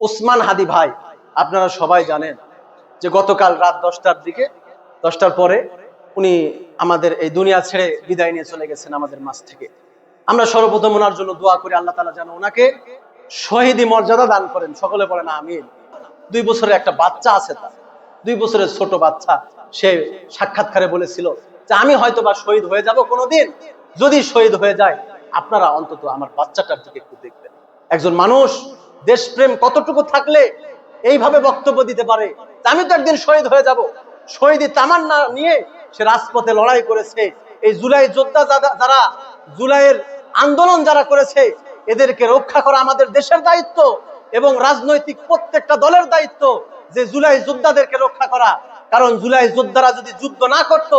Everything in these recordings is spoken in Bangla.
ওসমান হাদি ভাই, আপনারা সবাই জানেন যে গতকাল রাত দশটার দিকে, দশটার পরে উনি আমাদের এই দুনিয়া ছেড়ে বিদায় নিয়ে চলে গেছেন আমাদের মাছ থেকে। আমরা সর্বপ্রথম ওনার জন্য দোয়া করি, আল্লাহ তালা যেন ওনাকে শহীদি মর্যাদা দান করেন। সকলে বলেন আমিন। দুই বছরের একটা বাচ্চা আছে তার। দুই বছরের ছোট বাচ্চা, সে সাক্ষাৎকারে বলেছিল যে আমি হয়তো বা শহীদ হয়ে যাব কোনোদিন। যদি শহীদ হয়ে যায়, আপনারা অন্তত আমার বাচ্চাটার দিকে একটু দেখবেন। একজন মানুষ দেশপ্রেম কতটুকু থাকলে এইভাবে বক্তব্য দিতে পারে? আমি তো একদিন শহীদ হয়ে যাব। শহীদ তামান না নিয়ে সে রাজপথে লড়াই করেছে। এই জুলাই যোদ্ধা যারা, জুলাইয়ের আন্দোলন যারা করেছে, এদেরকে রক্ষা করা আমাদের দেশের দায়িত্ব এবং রাজনৈতিক প্রত্যেকটা দলের দায়িত্ব যে জুলাই যোদ্ধাদেরকে রক্ষা করা। কারণ জুলাই যোদ্ধারা যদি যুদ্ধ না করত,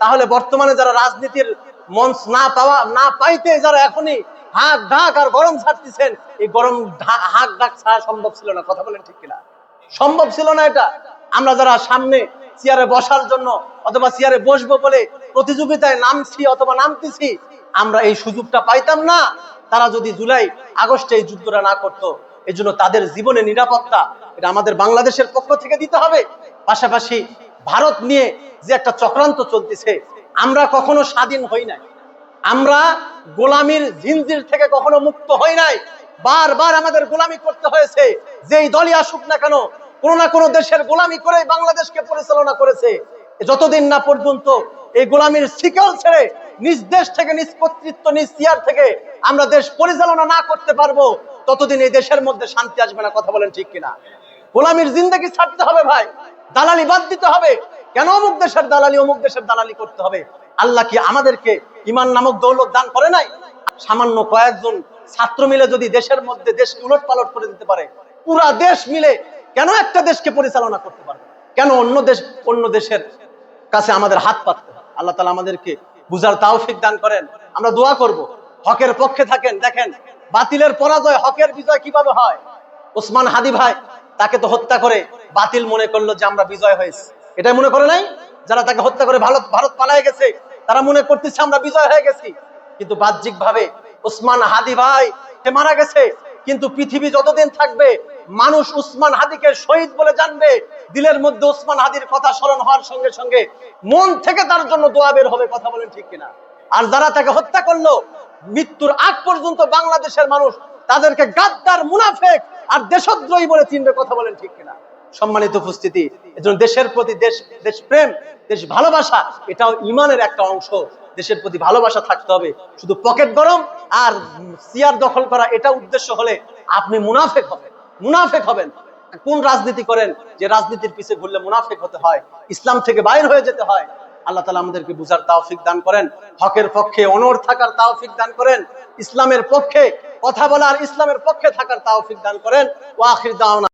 তাহলে বর্তমানে যারা রাজনীতির মঞ্চ না পাওয়া না পাইতে, যারা এখনই হাঁক ডাক আর গরম ছাড়তেছেন এই গরম ঢা- হাঁক ডাক ছাড়া সম্ভব ছিল না, কথা বলেন ঠিক কিনা? সম্ভব ছিল না এটা। আমরা যারা সামনে চেয়ারে বসার জন্য অথবা চেয়ারে বসবো বলে প্রতিযোগিতায় নামছি অথবা নামতেছি, আমরা এই সুযোগটা পাইতাম না। তারা যদি জুলাই আগস্টে এই যুদ্ধটা না করতো এই জন্য তাদের জীবনে নিরাপত্তা এটা আমাদের বাংলাদেশের পক্ষ থেকে দিতে হবে। পাশাপাশি ভারত নিয়ে যে একটা চক্রান্ত চলতেছে, আমরা কখনো স্বাধীন হই নাই। আমরা গোলামির জিনজির থেকে কখনো মুক্ত হই নাই। বারবার আমাদের গোলামি করতে হয়েছে। যেই দলই আসুক না কেন, কোন না কোনো দেশের গোলামি করে বাংলাদেশকে পরিচালনা করেছে। যতদিন না পর্যন্ত এই গোলামির শিকল ছেড়ে নিজ দেশ থেকে, নিজ কর্তৃত্ব, নিজ চেয়ার থেকে আমরা দেশ পরিচালনা না করতে পারব, ততদিন এই দেশের মধ্যে শান্তি আসবে না। কথা বলেন ঠিক কিনা? গোলামির জিন্দগি ছাড়তে হবে ভাই। দালালি বাদ দিতে হবে। কেন অমুক দেশের দালালি, অমুক দেশের দালালি করতে হবে? আল্লাহ কি আমাদেরকে ইমান নামক দৌলত দান করে নাই? সামান্য কয়েকজন ছাত্র মিলে যদি দেশের মধ্যে দেশকে উলট পালট করে দিতে পারে, পুরা দেশ মিলে কেন একটা দেশকে পরিচালনা করতে পারবে কেন অন্য দেশ, অন্য দেশের কাছে আমাদের হাত পাততে? আল্লাহ তালা আমাদেরকে বুঝার তাওফিক দান করেন। আমরা দোয়া করব। হকের পক্ষে থাকেন, দেখেন, বাতিলের পরাজয় হকের বিজয় কীভাবে হয়? ওসমান হাদি ভাই তাকে তো হত্যা করে বাতিল মনে করল যে আমরা বিজয় হয়েছি। এটাই মনে করে নাই? যারা তাকে হত্যা করে ভারত ভারত পালায় গেছে তারা মনে করতেছে আমরা বিজয় হয়ে গেছি। কিন্তু বাহ্যিক ভাবে ওসমান হাদি ভাই, সে মারা গেছে। কিন্তু পৃথিবী যতদিন থাকবে, মানুষ উসমান হাদিকে শহীদ বলে জানবে। দিলের মধ্যে উসমান হাদির কথা স্মরণ হওয়ার সঙ্গে সঙ্গে মন থেকে তার জন্য দোয়া বের হবে, কথা বলেন ঠিক কিনা। আর যারা তাকে হত্যা করল, মৃত্যুর আগ পর্যন্ত বাংলাদেশের মানুষ তাদেরকে গাদ্দার মুনাফেক আর দেশদ্রোহী বলে চিনবে, কথা বলেন ঠিক কিনা। সম্মানিত উপস্থিতি। এজন্য দেশের প্রতি দেশ দেশপ্রেম, দেশ ভালোবাসা, এটাও ইমানের একটা অংশ। দেশের প্রতি ভালোবাসা থাকতে হবে। শুধু পকেট গরম আর চেয়ার দখল করা, এটা উদ্দেশ্য হলে আপনি মুনাফেক হবেন। মুনাফেক হবেন। কোন রাজনীতি করেন, যে রাজনীতির পিছে ঘুরলে মুনাফেক হতে হয়? ইসলাম থেকে বাইর হয়ে যেতে হয়। আল্লাহ তালা আমাদেরকে বুঝার তাওফিক দান করেন। হকের পক্ষে অনর থাকার তাওফিক দান করেন। ইসলামের পক্ষে কথা বলার ইসলামের পক্ষে থাকার তাওফিক দান করেন। ও আখির দাওনা